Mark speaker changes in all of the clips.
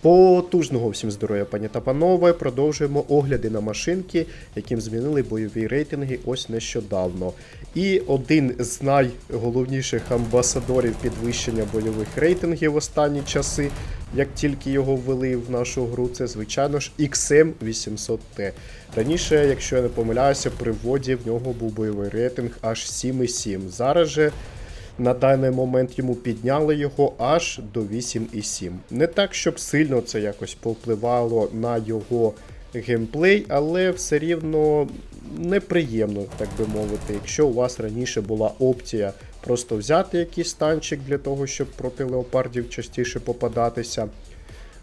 Speaker 1: Потужного всім здоров'я, пані та панове. Продовжуємо огляди на машинки, яким змінили бойові рейтинги ось нещодавно. І один з найголовніших амбасадорів підвищення бойових рейтингів в останні часи, як тільки його ввели в нашу гру, це звичайно ж XM800T. Раніше, якщо я не помиляюся, при вводі в нього був бойовий рейтинг аж 7,7. Зараз же на даний момент йому підняли його аж до 8,7. Не так, щоб сильно це якось повпливало на його геймплей, але все рівно неприємно, так би мовити, якщо у вас раніше була опція просто взяти якийсь танчик для того, щоб проти леопардів частіше попадатися.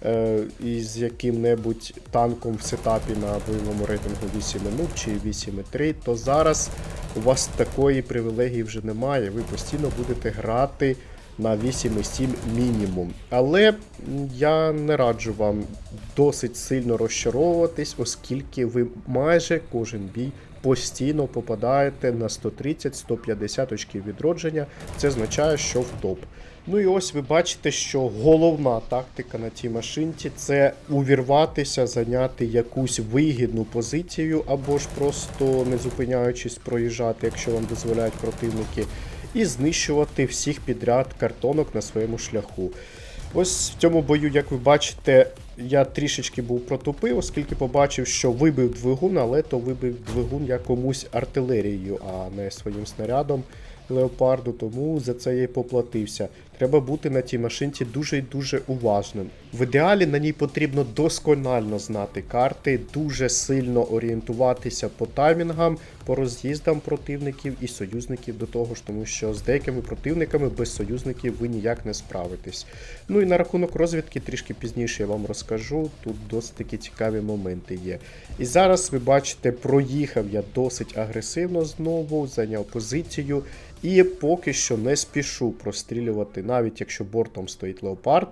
Speaker 1: Е, Із яким-небудь танком в сетапі на бойовому рейтингу 8.0 чи 8.3, то зараз у вас такої привілегії вже немає. Ви постійно будете грати на 8,7 мінімум. Але я не раджу вам досить сильно розчаровуватись, оскільки ви майже кожен бій постійно попадаєте на 130-150 очків відродження. Це означає, що в топ. Ну і ось ви бачите, що головна тактика на цій машинці це увірватися, зайняти якусь вигідну позицію, або ж просто не зупиняючись проїжджати, якщо вам дозволяють противники, і знищувати всіх підряд картонок на своєму шляху. Ось в цьому бою, як ви бачите, я трішечки був протупив, оскільки побачив, що вибив двигун, але то вибив двигун я комусь артилерією, а не своїм снарядом леопарду, тому за це я й поплатився. Треба бути на тій машинці дуже і дуже уважним. В ідеалі на ній потрібно досконально знати карти, дуже сильно орієнтуватися по таймінгам, по роз'їздам противників і союзників до того ж, тому що з деякими противниками без союзників ви ніяк не справитесь. Ну і на рахунок розвідки трішки пізніше я вам розкажу. Тут досить такі цікаві моменти є. І зараз ви бачите, проїхав я досить агресивно знову, зайняв позицію. І поки що не спішу прострілювати, навіть якщо бортом стоїть леопард.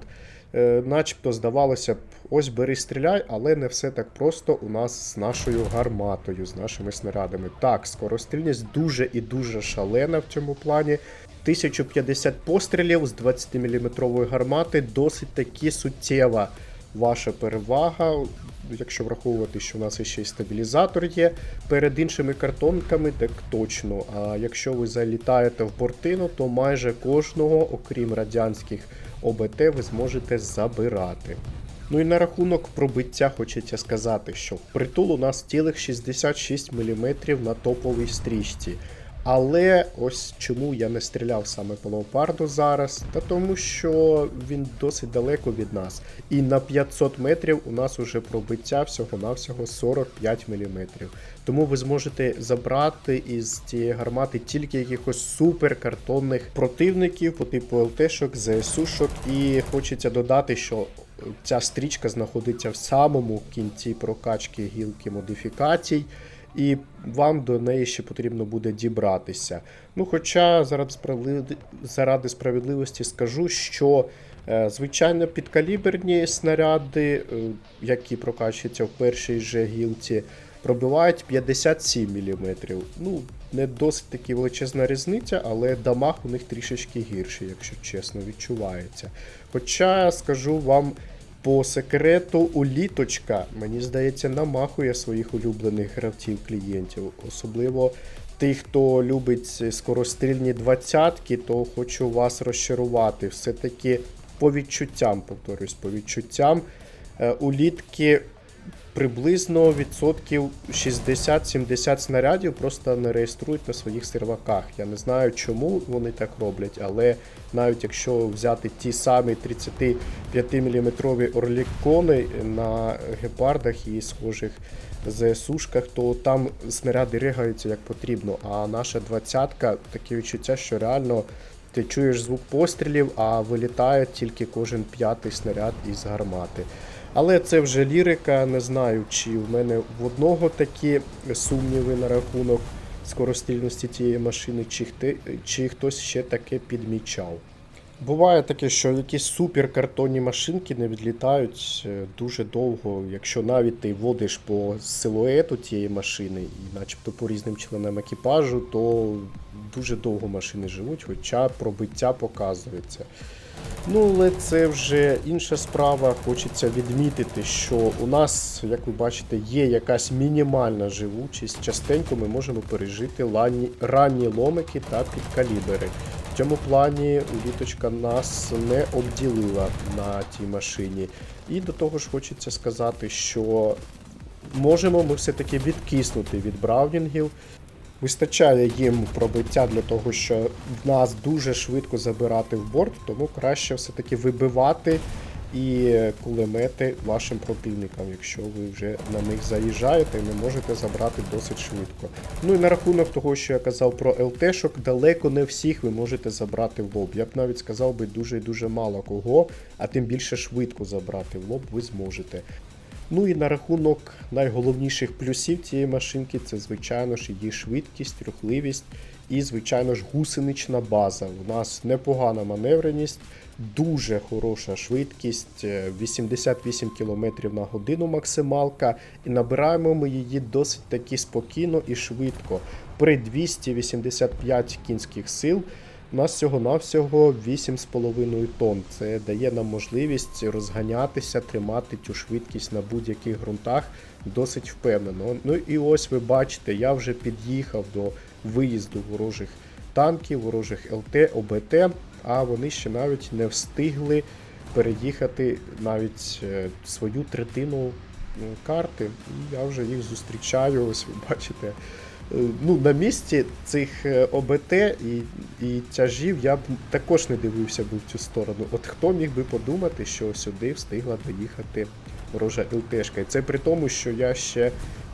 Speaker 1: Е, начебто здавалося б, ось бери стріляй, але не все так просто у нас з нашою гарматою, з нашими снарядами. Так, скорострільність дуже і дуже шалена в цьому плані. 1050 пострілів з 20-мм гармати досить таки суттєва ваша перевага. Якщо враховувати, що у нас ще й стабілізатор є перед іншими картонками, так точно. А якщо ви залітаєте в бортину, то майже кожного, окрім радянських ОБТ, ви зможете забирати. Ну і на рахунок пробиття хочеться сказати, що притул у нас цілих 66 мм на топовій стрічці. Але ось чому я не стріляв саме по леопарду зараз, та тому що він досить далеко від нас. І на 500 метрів у нас уже пробиття всього-навсього 45 мм. Тому ви зможете забрати із цієї гармати тільки якихось суперкартонних противників по типу ЛТшок, ЗСУшок. І хочеться додати, що ця стрічка знаходиться в самому кінці прокачки гілки модифікацій і вам до неї ще потрібно буде дібратися. Ну, хоча заради, справедли... заради справедливості скажу, що е, звичайно підкаліберні снаряди, е, які прокачуються в першій же гілці, пробивають 57 мм. Ну, не досить таки величезна різниця, але дамаг у них трішечки гірший, якщо чесно, відчувається. Хоча скажу вам. По секрету уліточка, мені здається, намахує своїх улюблених гравців-клієнтів. Особливо тих, хто любить скорострільні двадцятки, то хочу вас розчарувати. Все-таки по відчуттям, повторюсь, по відчуттям. е, Улітки приблизно відсотків 60-70 снарядів просто не реєструють на своїх серваках. Я не знаю, чому вони так роблять, але навіть якщо взяти ті самі 35-мм орлікони на гепардах і схожих ЗСУшках, то там снаряди ригаються як потрібно. А наша двадцятка таке відчуття, що реально. Ти чуєш звук пострілів, а вилітає тільки кожен п'ятий снаряд із гармати. Але це вже лірика, не знаю, чи в мене в одного такі сумніви на рахунок скорострільності тієї машини, чи, чи хтось ще таке підмічав. Буває таке, що якісь суперкартонні машинки не відлітають е, дуже довго, якщо навіть ти водиш по силуету тієї машини, і начебто по різним членам екіпажу, то дуже довго машини живуть, хоча пробиття показується. Ну, але це вже інша справа. Хочеться відмітити, що у нас, як ви бачите, є якась мінімальна живучість. Частенько ми можемо пережити ланні, ранні ломики та підкалібери. В цьому плані літочка нас не обділила на тій машині. І до того ж хочеться сказати, що можемо ми все-таки відкиснути від браунінгів. Вистачає їм пробиття для того, що нас дуже швидко забирати в борт, тому краще все-таки вибивати і кулемети вашим противникам, якщо ви вже на них заїжджаєте і не можете забрати досить швидко. Ну і на рахунок того, що я казав про ЛТшок, далеко не всіх ви можете забрати в лоб. Я б навіть сказав би дуже і дуже мало кого, а тим більше швидко забрати в лоб ви зможете. Ну і на рахунок найголовніших плюсів цієї машинки це, звичайно ж, її швидкість, рухливість і, звичайно ж, гусенична база. У нас непогана маневреність, дуже хороша швидкість, е, 88 км на годину максималка. І набираємо ми її досить таки спокійно і швидко. При 285 кінських сил. У нас всього-навсього 8,5 тонн. Це дає нам можливість розганятися, тримати цю швидкість на будь-яких ґрунтах досить впевнено. Ну і ось ви бачите, я вже під'їхав до виїзду ворожих танків, ворожих ЛТ, ОБТ, а вони ще навіть не встигли переїхати навіть е, свою третину е, карти. І я вже їх зустрічаю. Ось ви бачите. Е, Ну, на місці цих е, ОБТ і, і тяжів я б також не дивився би в цю сторону. От хто міг би подумати, що сюди встигла доїхати ворожа ЛТшка. І це при тому, що я ще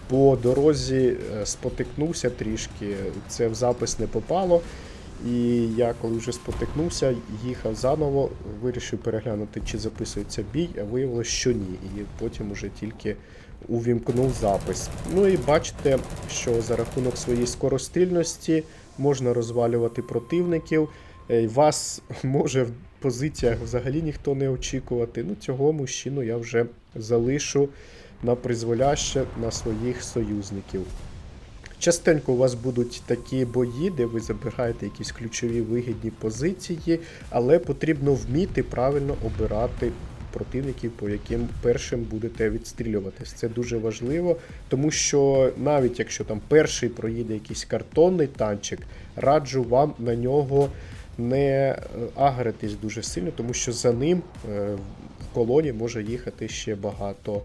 Speaker 1: по дорозі е, спотикнувся трішки, це в запис не попало. І я коли вже спотикнувся, їхав заново, вирішив переглянути, чи записується бій, а виявилося, що ні. І потім уже тільки увімкнув запис. Ну і бачите, що за рахунок своєї скорострільності можна розвалювати противників. Е, Вас може в позиціях взагалі ніхто не очікувати. Ну, цього мужчину я вже залишу на призволяще на своїх союзників. Частенько у вас будуть такі бої, де ви забираєте якісь ключові вигідні позиції, але потрібно вміти правильно обирати противників, по яким першим будете відстрілюватись. Це дуже важливо, тому що навіть якщо там перший проїде якийсь картонний танчик, раджу вам на нього не е, агритись дуже сильно, тому що за ним е, в колоні може їхати ще багато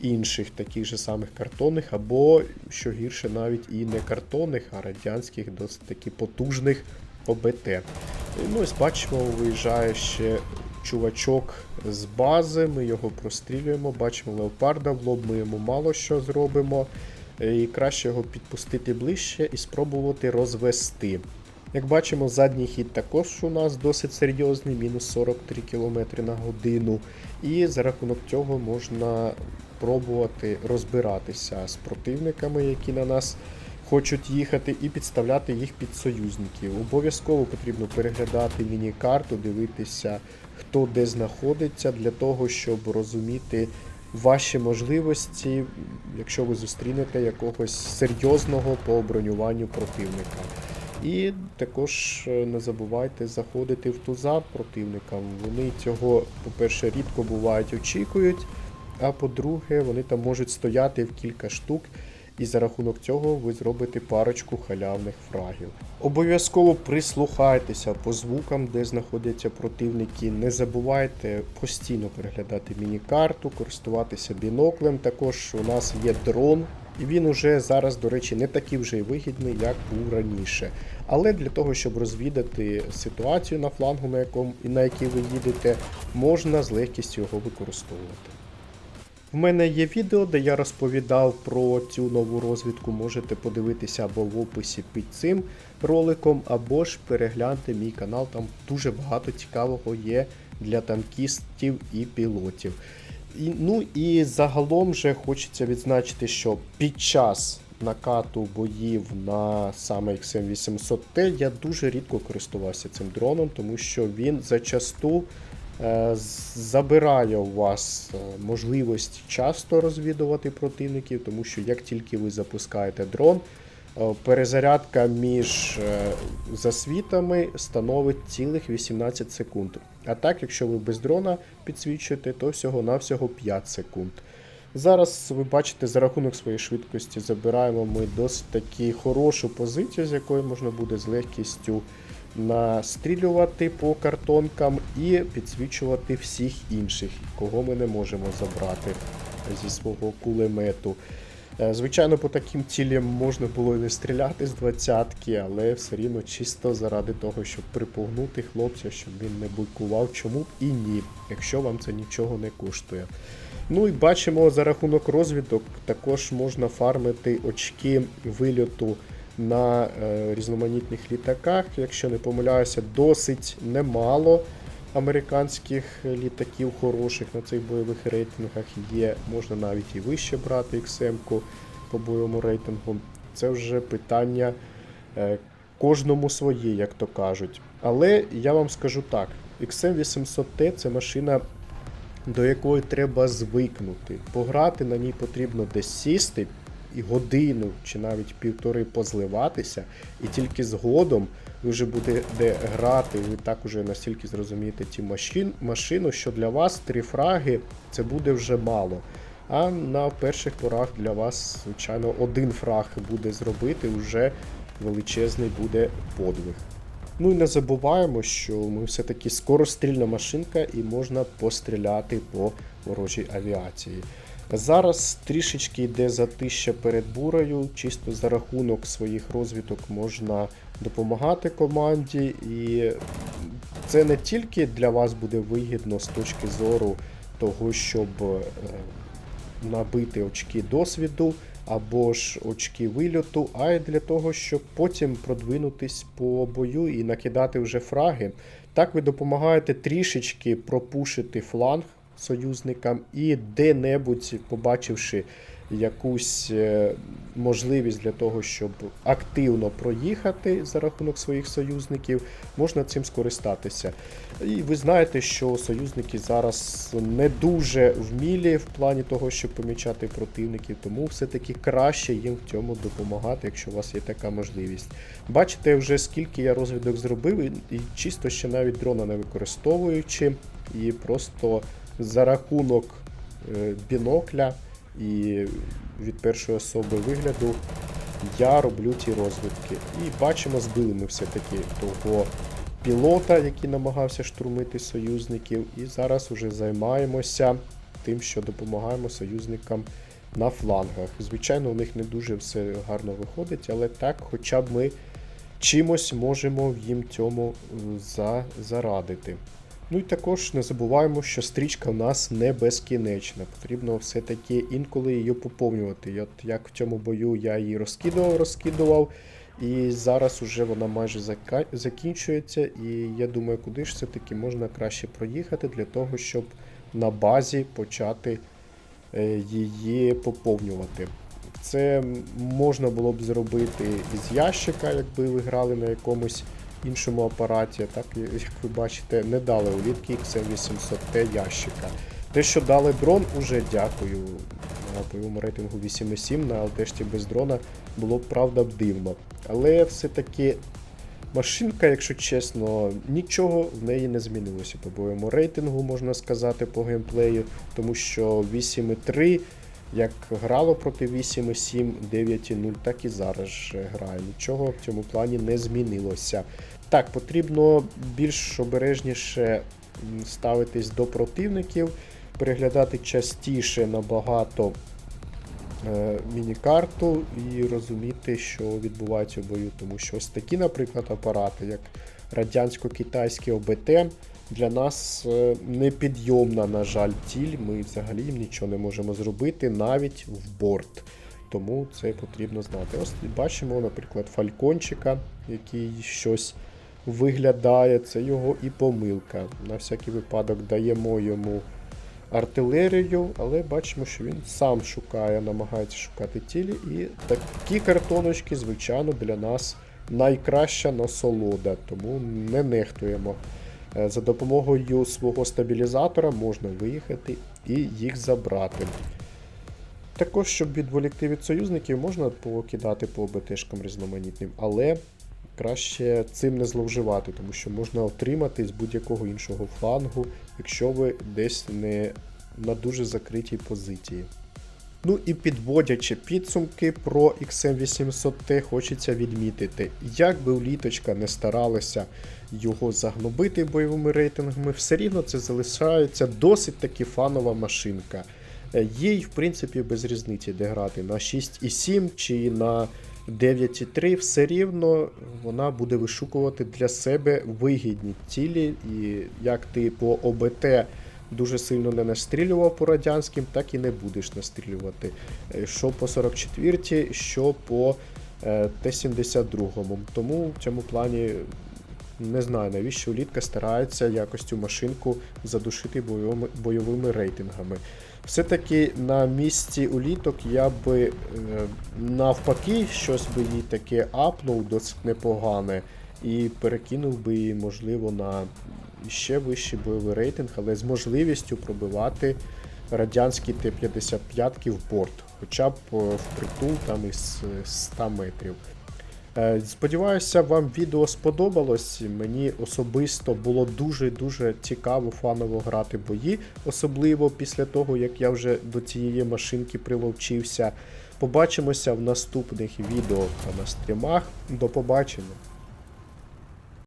Speaker 1: інших таких же самих картонних, або, що гірше, навіть і не картонних, а радянських, досить таки потужних ОБТ. Ну, ось бачимо, виїжджає ще чувачок з бази, ми його прострілюємо, бачимо леопарда в лоб, ми йому мало що зробимо. Е, І краще його підпустити ближче і спробувати розвести. Як бачимо, задній хід також у нас досить серйозний, мінус 43 км на годину. І за рахунок цього можна пробувати розбиратися з противниками, які на нас хочуть їхати, і підставляти їх під союзників. Обов'язково потрібно переглядати міні-карту, дивитися, хто де знаходиться, для того, щоб розуміти ваші можливості, якщо ви зустрінете якогось серйозного по бронюванню противника. І також е, не забувайте заходити в туза противникам. Вони цього, по-перше, рідко бувають, очікують, а по-друге, вони там можуть стояти в кілька штук, і за рахунок цього ви зробите парочку халявних фрагів. Обов'язково прислухайтеся по звукам, де знаходяться противники. Не забувайте постійно переглядати міні-карту, користуватися біноклем. Також у нас є дрон. І він уже зараз, до речі, не такий вже й вигідний, як був раніше. Але для того, щоб розвідати ситуацію на флангу, на якому і на якій ви їдете, можна з легкістю його використовувати. В мене є відео, де я розповідав про цю нову розвідку. Можете подивитися або в описі під цим роликом, або ж перегляньте мій канал. Там дуже багато цікавого є для танкістів і пілотів. І, ну і загалом же хочеться відзначити, що під час накату боїв на саме XM800T я дуже рідко користувався цим дроном, тому що він зачасту забирає у вас е, можливість часто розвідувати противників, тому що як тільки ви запускаєте дрон, Е, Перезарядка між е, засвітами становить цілих 18 секунд. А так, якщо ви без дрона підсвічуєте, то всього-навсього 5 секунд. Зараз ви бачите, за рахунок своєї швидкості забираємо ми досить таки хорошу позицію, з якої можна буде з легкістю настрілювати по картонкам і підсвічувати всіх інших, кого ми не можемо забрати зі свого кулемету. Е, Звичайно, по таким цілям можна було і не стріляти з двадцятки, але все рівно чисто заради того, щоб припугнути хлопця, щоб він не буйкував, чому і ні, якщо вам це нічого не коштує. Ну і бачимо за рахунок розвідок, також можна фармити очки вильоту на е, різноманітних літаках. Якщо не помиляюся, досить немало американських літаків хороших на цих бойових рейтингах є. Можна навіть і вище брати XM-ку по бойовому рейтингу. Це вже питання е, кожному своє, як то кажуть. Але я вам скажу так: XM800T це машина до якої треба звикнути. Пограти на ній потрібно десь сісти і годину чи навіть півтори позливатися, і тільки згодом ви вже будете грати, ви так уже настільки зрозумієте ті машин, машину, що для вас три фраги це буде вже мало. А на перших порах для вас, звичайно, один фраг буде зробити, вже величезний буде подвиг. Ну і не забуваємо, що ми все-таки скорострільна машинка і можна постріляти по ворожій авіації. Зараз трішечки йде затища перед бурою, чисто за рахунок своїх розвиток можна допомагати команді, і це не тільки для вас буде вигідно з точки зору того, щоб е, набити очки досвіду або ж очки вильоту, а й для того, щоб потім продвинутись по бою і накидати вже фраги. Так ви допомагаєте трішечки пропушити фланг союзникам і де-небудь, побачивши якусь е, можливість для того, щоб активно проїхати за рахунок своїх союзників, можна цим скористатися. І ви знаєте, що союзники зараз не дуже вмілі в плані того, щоб помічати противників, тому все-таки краще їм в цьому допомагати, якщо у вас є така можливість. Бачите, вже скільки я розвідок зробив, і- і чисто ще навіть дрона не використовуючи, і просто за рахунок е, бінокля і від першої особи вигляду я роблю ті розвідки. І бачимо, збили ми все-таки того пілота, який намагався штурмити союзників. І зараз уже займаємося тим, що допомагаємо союзникам на флангах. Звичайно, у них не дуже все гарно виходить, але так, хоча б ми чимось можемо їм цьому е, за, зарадити. Ну і також не забуваємо, що стрічка в нас не безкінечна. Потрібно все-таки інколи її поповнювати. І От як в цьому бою я її розкидував, розкидував. І зараз уже вона майже зака- закінчується. І я думаю, куди ж все-таки можна краще проїхати для того, щоб на базі почати е, її поповнювати. Це можна було б зробити із ящика, якби ви грали на якомусь іншому апараті. Так, як ви бачите, не дали улітки XM800T ящика. Те, що дали дрон, уже дякую. На бойовому рейтингу 8,7 на ЛТшті без дрона було б правда б дивно. Але все-таки машинка, якщо чесно, нічого в неї не змінилося по бойовому рейтингу, можна сказати, по геймплею, тому що 8,3 як грало проти 8,7, 9,0, так і зараз грає. Нічого в цьому плані не змінилося. Так, потрібно більш обережніше ставитись до противників, переглядати частіше набагато е, міні-карту і розуміти, що відбувається в бою. Тому що ось такі, наприклад, апарати, як радянсько-китайський ОБТ, для нас е, непідйомна, на жаль, ціль. Ми взагалі їм нічого не можемо зробити навіть в борт. Тому це потрібно знати. Ось бачимо, наприклад, фалькончика, який щось виглядає. Це його і помилка. На всякий випадок даємо йому артилерію, але бачимо, що він сам шукає, намагається шукати цілі. І такі картоночки, звичайно, для нас найкраща насолода, тому не нехтуємо. Е, За допомогою свого стабілізатора можна виїхати і їх забрати. Також, щоб відволікти від союзників, можна покидати по БТшкам різноманітним, але краще цим не зловживати, тому що можна отримати з будь-якого іншого флангу, якщо ви десь не на дуже закритій позиції. Ну і підводячи підсумки про XM800T, хочеться відмітити, як би Уліточка не старалася його загнобити бойовими рейтингами, все рівно це залишається досить таки фанова машинка. Е, Їй, в принципі, без різниці, де грати на 6,7 чи на 9,3, все рівно вона буде вишукувати для себе вигідні цілі, і як ти по ОБТ дуже сильно не настрілював по радянським, так і не будеш настрілювати. Е, Що по 44, що по е, Т-72. Тому в цьому плані не знаю, навіщо улітка старається якось цю машинку задушити бойовими, бойовими рейтингами. Все-таки на місці уліток я би е, навпаки щось би їй таке апнув досить непогане і перекинув би її, можливо, на ще вищий бойовий рейтинг, але з можливістю пробивати радянські Т-55 в борт, хоча б е, впритул там із е, 100 метрів. Е, Сподіваюся, вам відео сподобалось. Мені особисто було дуже-дуже цікаво фаново грати бої, особливо після того, як я вже до цієї машинки приловчився. Побачимося в наступних відео та на стрімах. До побачення!